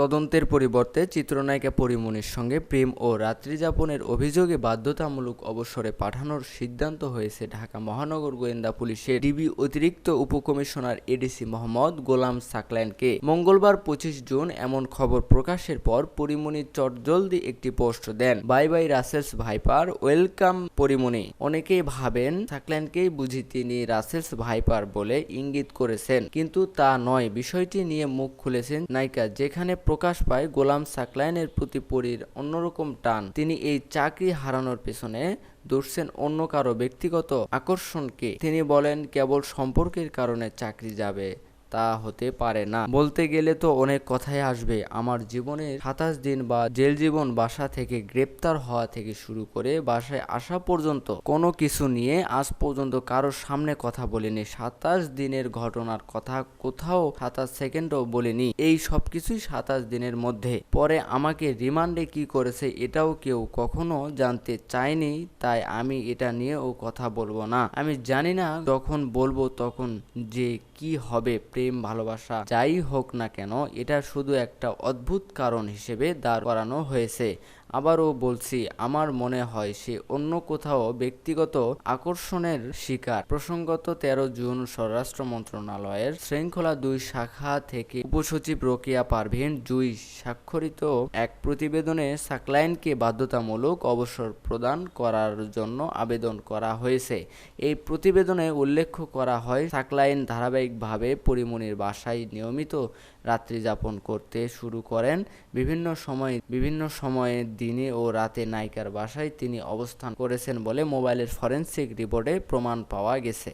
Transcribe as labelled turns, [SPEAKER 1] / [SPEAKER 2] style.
[SPEAKER 1] তদন্তের পরিবর্তে চিত্রনায়িকা পরিমণির সঙ্গে প্রেম ও রাত্রিযাপনের অভিযোগে বাধ্যতামূলক অবসরে পাঠানোর সিদ্ধান্ত হয়েছে ঢাকা মহানগর গোয়েন্দা পুলিশের ডিবি অতিরিক্ত উপকমিশনার এডিসি মোহাম্মদ গোলাম সাকলাইনকে মঙ্গলবার পঁচিশ জুন এমন খবর প্রকাশের পর পরিমণি চটজলদি একটি পোস্ট দেন। Bye bye Russell's viper, welcome Porimoni অনেকেই ভাবেন সাকলাইনকেই বুঝি তিনি রাসেলস ভাইপার বলে ইঙ্গিত করেছেন, কিন্তু তা নয়। বিষয়টি নিয়ে মুখ খুলেছেন নায়িকা, যেখানে প্রকাশ পায় গোলাম সাকলাইনের প্রতি পরীর অন্যরকম টান। তিনি এই চাকরি হারানোর পেছনে দর্শেন অন্য কারও ব্যক্তিগত আকর্ষণকে। তিনি বলেন, কেবল সম্পর্কের কারণে চাকরি যাবে। তা হতে পারে না। বলতে গেলে তো অনেক কথাই আসবে। আমার জীবনের সাতাশ দিন বা জেল জীবন বাসা থেকে গ্রেপ্তার হওয়া থেকে শুরু করে বাসায় আসা পর্যন্ত কোনো কিছু নিয়ে আজ পর্যন্ত কারোর সামনে কথা বলিনি। সাতাশ দিনের ঘটনার কথা কোথাও সাতাশ সেকেন্ডও বলিনি। এই সব কিছুই সাতাশ দিনের মধ্যে। পরে আমাকে রিমান্ডে কি করেছে এটাও কেউ কখনো জানতে চায়নি, তাই আমি এটা নিয়েও কথা বলব না। আমি জানি না যখন বলব তখন যে কি হবে। প্রেম, ভালোবাসা, যাই হোক না কেন, এটা শুধু একটা অদ্ভুত কারণ হিসেবে দাঁড় করানো হয়েছে। আবারও বলছি, আমার মনে হয় সে অন্য কোথাও ব্যক্তিগত আকর্ষণের শিকার। প্রসঙ্গত তেরো জুন স্বরাষ্ট্র মন্ত্রণালয়ের শৃঙ্খলা দুই শাখা থেকে উপসচিব রোকেয়া পারভিন জুই স্বাক্ষরিত এক প্রতিবেদনে সাকলাইনকে বাধ্যতামূলক অবসর প্রদান করার জন্য আবেদন করা হয়েছে। এই প্রতিবেদনে উল্লেখ করা হয়, সাকলাইন ধারাবাহিকভাবে পরিমণির বাসায় নিয়মিত রাত্রি যাপন করতে শুরু করেন। বিভিন্ন সময়, বিভিন্ন সময়ে দিনে ও রাতে নায়িকার বাসায় তিনি অবস্থান করেছেন বলে মোবাইলের ফরেনসিক রিপোর্টে প্রমাণ পাওয়া গেছে।